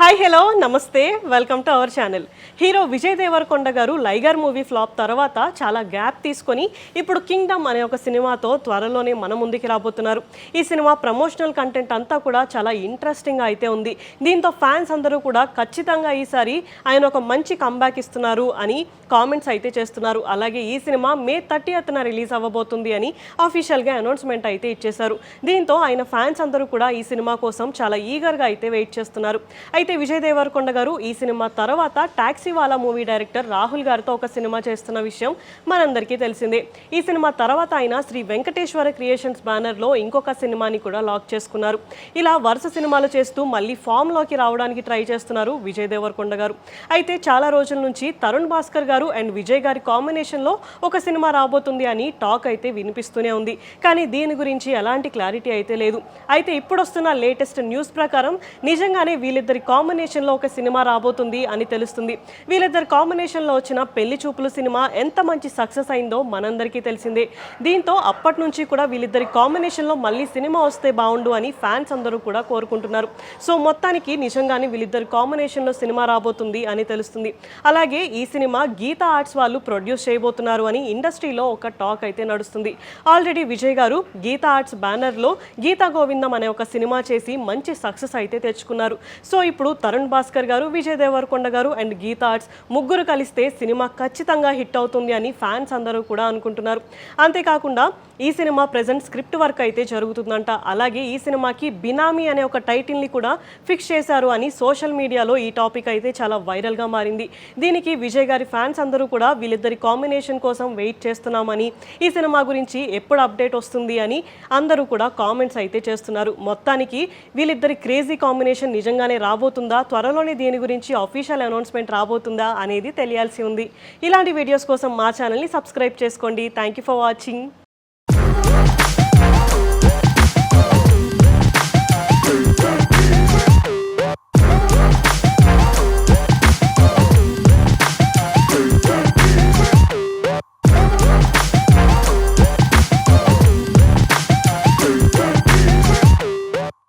Hi hello నమస్తే welcome to our channel hero Vijay Devarakonda గారు Liger movie flop తర్వాత చాలా గ్యాప్ తీసుకొని ఇప్పుడు కింగ్డమ్ అనే ఒక సినిమాతో త్వరలోనే మన ముందుకి రాబోతున్నారు. ఈ సినిమా ప్రమోషనల్ కంటెంట్ అంతా కూడా చాలా ఇంట్రెస్టింగ్గా అయితే ఉంది. దీంతో ఫ్యాన్స్ అందరూ కూడా ఖచ్చితంగా ఈసారి ఆయన ఒక మంచి కంబ్యాక్ ఇస్తున్నారు అని కామెంట్స్ అయితే చేస్తున్నారు. అలాగే ఈ సినిమా మే థర్టీ రిలీజ్ అవ్వబోతుంది అని అఫీషియల్గా అనౌన్స్మెంట్ అయితే ఇచ్చేశారు. దీంతో ఆయన ఫ్యాన్స్ అందరూ కూడా ఈ సినిమా కోసం చాలా ఈగర్గా అయితే వెయిట్ చేస్తున్నారు. అయితే విజయ్ దేవరకొండ గారు ఈ సినిమా తర్వాత టాక్సీవాలా మూవీ డైరెక్టర్ రాహుల్ గారితో ఒక సినిమా చేస్తున్న విషయం మనందరికీ తెలిసిందే. ఈ సినిమా తర్వాత ఆయన శ్రీ వెంకటేశ్వర క్రియేషన్స్ బ్యానర్లో ఇంకొక సినిమాని కూడా లాక్ చేసుకున్నారు. ఇలా వరుస సినిమాలు చేస్తూ మళ్ళీ ఫామ్లోకి రావడానికి ట్రై చేస్తున్నారు విజయ్ దేవరకొండ గారు. అయితే చాలా రోజుల నుంచి తరుణ్ భాస్కర్ గారు అండ్ విజయ్ గారి కాంబినేషన్లో ఒక సినిమా రాబోతుంది అని టాక్ అయితే వినిపిస్తూనే ఉంది. కానీ దీని గురించి ఎలాంటి క్లారిటీ అయితే లేదు. అయితే ఇప్పుడు వస్తున్న లేటెస్ట్ న్యూస్ ప్రకారం నిజంగానే వీళ్ళిద్దరి కాంబినేషన్లో ఒక సినిమా రాబోతుంది అని తెలుస్తుంది. వీళ్ళిద్దరి కాంబినేషన్లో వచ్చిన పెళ్ళి చూపులు సినిమా ఎంత మంచి సక్సెస్ అయిందో మనందరికీ తెలిసిందే. దీంతో అప్పటి నుంచి కూడా వీళ్ళిద్దరి కాంబినేషన్లో మళ్ళీ సినిమా వస్తే బాగుండు అని ఫ్యాన్స్ అందరూ కూడా కోరుకుంటున్నారు. సో మొత్తానికి నిజంగానే వీళ్ళిద్దరి కాంబినేషన్లో సినిమా రాబోతుంది అని తెలుస్తుంది. అలాగే ఈ సినిమా గీతా ఆర్ట్స్ వాళ్ళు ప్రొడ్యూస్ చేయబోతున్నారు అని ఇండస్ట్రీలో ఒక టాక్ అయితే నడుస్తుంది. ఆల్రెడీ విజయ్ గారు గీతా ఆర్ట్స్ బ్యానర్లో గీతా గోవిందం అనే ఒక సినిమా చేసి మంచి సక్సెస్ అయితే తెచ్చుకున్నారు. సో ఇప్పుడు ఇప్పుడు తరుణ్ భాస్కర్ గారు విజయ్ దేవరకొండ గారు అండ్ గీతా ఆర్ట్స్ ముగ్గురు కలిస్తే సినిమా ఖచ్చితంగా హిట్ అవుతుంది అని ఫ్యాన్స్ అందరూ కూడా అనుకుంటున్నారు. అంతేకాకుండా ఈ సినిమా ప్రజెంట్ స్క్రిప్ట్ వర్క్ అయితే జరుగుతుందంట. అలాగే ఈ సినిమాకి బినామీ అనే ఒక టైటిల్ని కూడా ఫిక్స్ చేశారు అని సోషల్ మీడియాలో ఈ టాపిక్ అయితే చాలా వైరల్గా మారింది. దీనికి విజయ్ గారి ఫ్యాన్స్ అందరూ కూడా వీళ్ళిద్దరి కాంబినేషన్ కోసం వెయిట్ చేస్తున్నామని ఈ సినిమా గురించి ఎప్పుడు అప్డేట్ వస్తుంది అని అందరూ కూడా కామెంట్స్ అయితే చేస్తున్నారు. మొత్తానికి వీళ్ళిద్దరి క్రేజీ కాంబినేషన్ నిజంగానే రాబోతుందా? త్వరలోనే దీని గురించి అఫీషియల్ అనౌన్స్మెంట్ రాబోతుందా అనేది తెలియాల్సి ఉంది. ఇలాంటి వీడియోస్ కోసం మా ఛానల్ని సబ్స్క్రైబ్ చేసుకోండి. Thank you for watching